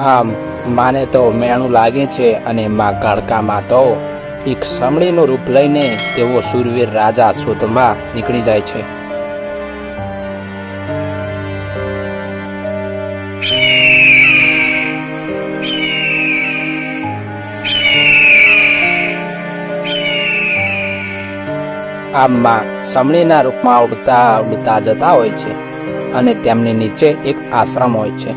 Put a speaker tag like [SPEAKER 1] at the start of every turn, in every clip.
[SPEAKER 1] આમ માને તો મેણું લાગે છે અને માં ગાળકામાં તો એક સમળીનું રૂપ લઈને તેઓ સુરવીર રાજા શોધમાં નીકળી જાય છે. આમ માં સમણીના રૂપમાં ઉડતા ઉડતા જતા હોય છે અને તેમની નીચે એક આશ્રમ હોય છે.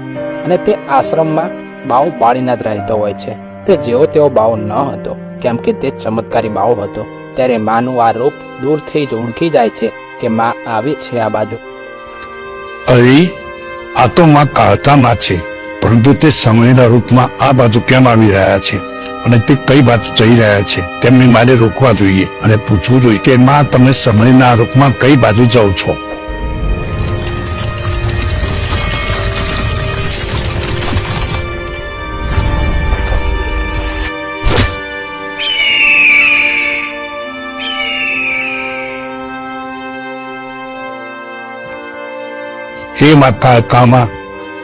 [SPEAKER 1] અને તે આશ્રમમાં બાવ પાડીને જ રહેતો હોય છે. તે જેવો તેવો બાવ ન હતો, કેમ કે તે ચમત્કારી બાવ હતો. ત્યારે માનું આ રૂપ દૂરથી જ ઓળખી જાય છે કે માં આવે છે આ બાજુ.
[SPEAKER 2] અરે, આ તો માં કાળતામાં છે, પરંતુ તે સમયના રૂપમાં આ બાજુ કેમ આવી રહ્યા છે? અને તે કઈ બાજુ જઈ રહ્યા છે? તેમને મારે રોકવા જોઈએ અને પૂછવું જોઈએ કે માં, તમે સમયના રૂપમાં કઈ બાજુ જાઓ છો? હે માતા કામા,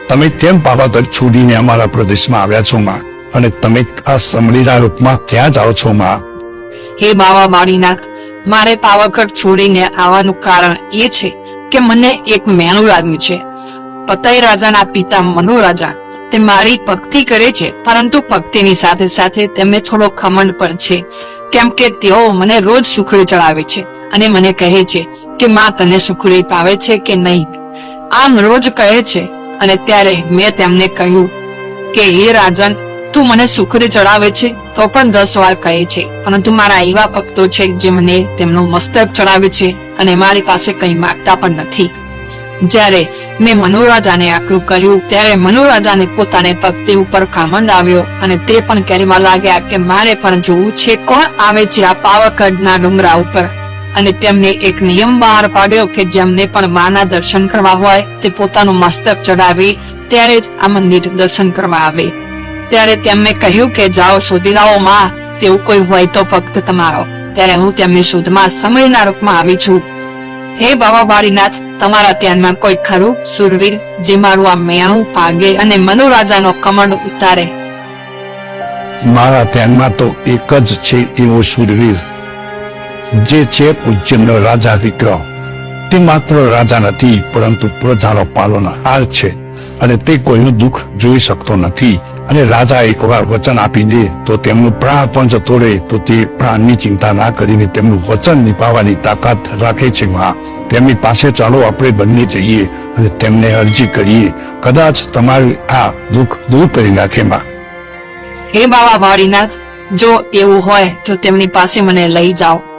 [SPEAKER 2] તમે કેમ પાવાગઢ છોડીને અમારા પ્રદેશમાં આવ્યા છો માં? અને તમે આ સમળીના રૂપમાં ક્યાં જાઓ છો માં?
[SPEAKER 3] હે બાવા બાળીનાથ મારે પાવાગઢ છોડીને આવવાનું કારણ એ છે કે મને એક મેણું લાગ્યું છે. પતય રાજાના પિતા મનુ રાજા, તે મારી ભક્તિ કરે છે, પરંતુ ભક્તિની સાથે સાથે તેમને થોડો ખમંડ પણ છે. કેમ કે તેઓ મને રોજ સુખડી ચડાવે છે અને મને કહે છે કે માં તને સુખડી પાવે છે કે નહીં? આમ રોજ કહે છે, અને ત્યારે મેં તેમને કહ્યું કે, હે રાજન, તું મને સુખડી ચડાવે છે, તો પણ દસ વાર કહે છે, પરંતુ મારા એવા ભક્તો છે જે મને તેમનું મસ્તક ચડાવે છે, અને મારી પાસે કંઈ માગતા પણ નથી. જ્યારે મેં મનોરાજાને આકરું કર્યું, ત્યારે મનોરાજાને પોતાને ભક્તિ ઉપર ખામંડ આવ્યો, અને તે પણ કહેવા લાગ્યા કે, મારે પણ જોવું છે, કોણ આવે છે આ પાવાગઢના ડુંગરા ઉપર? અને તેમને એક નિયમ બહાર પાડ્યો કે જેમને પણ માના દર્શન કરવા હોય, તે પોતાનું મસ્તક ચડાવે ત્યારે જ આ મંદિર દર્શન કરવા આવે. ત્યારે તેમને કહ્યું કે, જાઓ શોધી લાવો માં તેવું કોઈ હોય તો ભક્ત તમારો. ત્યારે હું તેમની શોધમાં સમયના રૂપમાં આવી છું. હે બાબા બાળીનાથ તમારા ધ્યાનમાં કોઈ ખરું સુરવીર જે મારું આ મેણું પાગે અને મનોરાજાનો કમંડ ઉતારે?
[SPEAKER 2] મારા ધ્યાનમાં તો એક જ છે એવો શૂરવીર જે છે પૂજ્યનો રાજા વિક્રમ તે માત્ર રાજા નથી, પરંતુ પ્રજાનો પાલનહાર છે. અને તે કોઈનું દુઃખ જોઈ શકતો નથી. અને રાજા એકવાર વચન આપી દે તો તેમનું પ્રાણ પણ જતો રહે, તો તે પ્રાણની ચિંતા ના કરીને તેમનું વચન નિભાવવાની તાકાત રાખે છે માં. તેમની પાસે ચાલો આપણે બંને જઈએ અને તેમને અરજી કરીએ. કદાચ તમારું આ દુઃખ દૂર કરી નાખે માં.
[SPEAKER 3] હે બાબા બાળીનાથ જો એવું હોય તો તેમની પાસે મને લઈ જાઓ.